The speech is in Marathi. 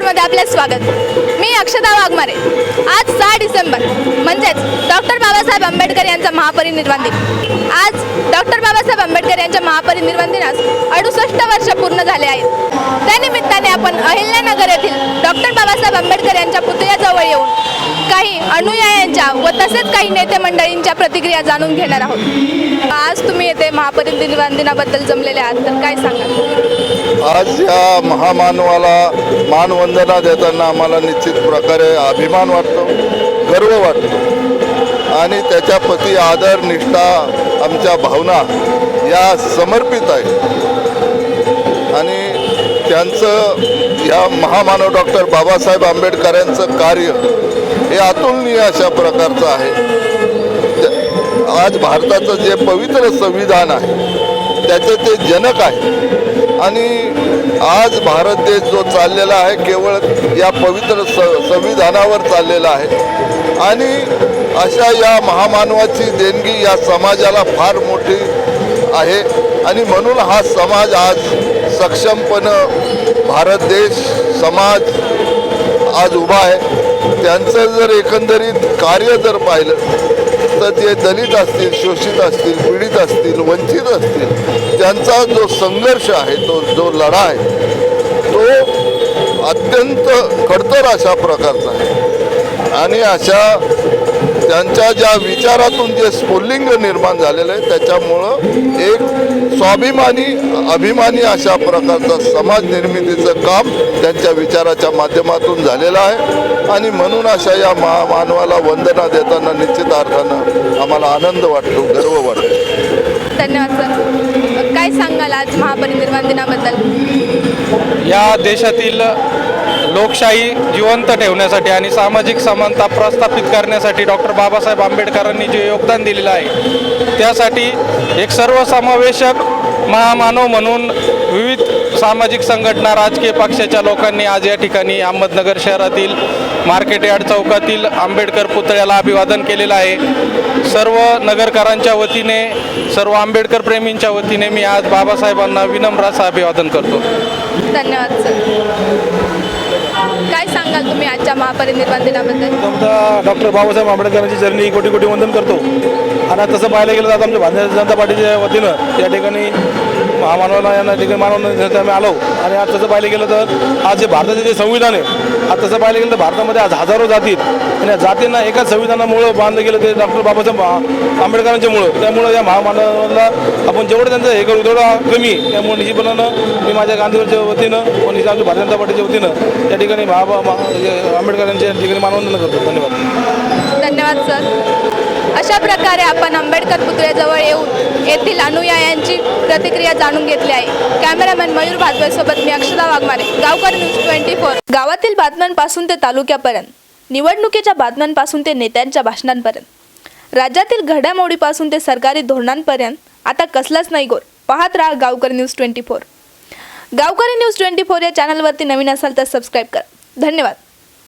ट्वेंटी आपले स्वागत. मी अक्षता वाघमारे. आज सहा डिसेंबर म्हणजेच डॉक्टर बाबासाहेब आंबेडकर यांचा महापरिनिर्वाण दिन. आज डॉक्टर बाबासाहेब आंबेडकर यांच्या महापरिनिर्वाण दिनास अडुसष्ट वर्ष पूर्ण झाले आहेत. त्यानिमित्ताने आपण अहिल्यानगर येथील डॉक्टर बाबासाहेब आंबेडकर यांच्या पुतळ्याजवळ येऊन काही अनुयायांच्या व तसेच काही नेते मंडळींच्या प्रतिक्रिया जाणून घेणार आहोत. आज तुम्ही येथे महापरिनिर्वाण दिनाबद्दल जमलेले आहात तर काय सांगाल? आज या महामानवाला मानवंदना देताना आम्हाला निश्चित प्रकारे अभिमान वाटतो गर्व वाटतो. आणि त्याच्या प्रती आदर निष्ठा आमच्या भावना या समर्पित आहे आणि त्यांचं या महामानव डॉक्टर बाबासाहेब आंबेडकरांचं कार्य हे अतुलनीय अशा प्रकारचं आहे. आज भारताचं जे पवित्र संविधान आहे त्याचं ते जनक आहे. आणि आज भारत देश जो चाललेला आहे केवळ या पवित्र स संविधानावर चाललेला आहे. आणि अशा या महामानवाची देणगी या समाजाला फार मोठी आहे. आणि म्हणून हा समाज आज सक्षमपणं भारत देश समाज आज उभा आहे. त्यांचं जर एकंदरीत कार्य जर पाहिलं तर जे दलित असतील शोषित असतील पीडित असतील वंचित असतील त्यांचा जो संघर्ष आहे तो जो लढा आहे तो अत्यंत खडतर अशा प्रकारचा आहे. आणि अशा त्यांच्या ज्या विचारातून जे स्फुल्लिंग निर्माण झालेलं आहे त्याच्यामुळं एक स्वाभिमानी अभिमानी अशा प्रकारचा समाज निर्मितीचं काम त्यांच्या विचाराच्या माध्यमातून झालेलं आहे. आणि म्हणून अशा या महा मानवाला वंदना देताना निश्चित अर्थानं आम्हाला आनंद वाटतो गर्व वाटतो. धन्यवाद सर काय सांगाल आज महापरिनिर्वाण दिनाबद्दल? या देशातील लोकशाही जिवंत ठेवण्यासाठी आणि सामाजिक समानता प्रस्थापित करण्यासाठी डॉक्टर बाबासाहेब आंबेडकरांनी जे योगदान दिलेलं आहे त्यासाठी एक सर्वसमावेशक महामानव म्हणून विविध सामाजिक संघटना राजकीय पक्षाच्या लोकांनी आज या ठिकाणी अहमदनगर शहरातील मार्केट यार्ड चौकातील आंबेडकर पुतळ्याला अभिवादन केलेलं आहे. सर्व नगरकरांच्या वतीने सर्व आंबेडकर प्रेमींच्या वतीने मी आज बाबासाहेबांना विनम्र असं अभिवादन करतो. धन्यवाद सर. काय सांगाल तुम्ही आजच्या महापरिनिर्वाण दिनाबद्दल? डॉक्टर बाबासाहेब आंबेडकरांची जर्नी कोटी कोटी वंदन करतो. आणि तसं पाहायला गेलं तर आता आमच्या भारतीय जनता पार्टीच्या वतीनं या ठिकाणी महामानवाला यांना ठिकाणी मानवण्यासाठी आम्ही आलो. आणि आज तसं पाहिलं गेलं तर आज जे भारताचे जे संविधान आहे आज तसं पाहिलं गेलं तर भारतामध्ये आज हजारो जाती आणि या जातींना एकाच संविधानामुळं बांधलं गेलं ते डॉक्टर बाबासाहेब आंबेडकरांच्यामुळं त्यामुळं या महामानवाला आपण जेवढं त्यांचं हे करू तेवढं कमी त्यामुळे निश्चितपणानं मी माझ्या गांधीवरच्या वतीनं आणि आमच्या भारतीय जनता पार्टीच्या वतीनं त्या ठिकाणी महाबा मा- आंबेडकरांच्या ठिकाणी मानवंदन करतो. धन्यवाद. धन्यवाद सर. अशा प्रकारे आपण आंबेडकर पुतळ्याजवळ येऊन येथील अनुयायांची प्रतिक्रिया जाणून घेतली आहे. कॅमेरामॅन मयूर भाजपेसोबत मी Akshata Waghmare. Gavkar news twenty four. गावातील बातम्यांपासून ते तालुक्यापर्यंत निवडणुकीच्या बातम्यांपासून ते नेत्यांच्या भाषणांपर्यंत राज्यातील घडामोडीपासून ते सरकारी धोरणांपर्यंत आता कसलाच नाही गोर पाहत राहा Gavkar news twenty four. Gavkari news twenty four या चॅनलवरती नवीन असाल तर सबस्क्राईब करा. धन्यवाद.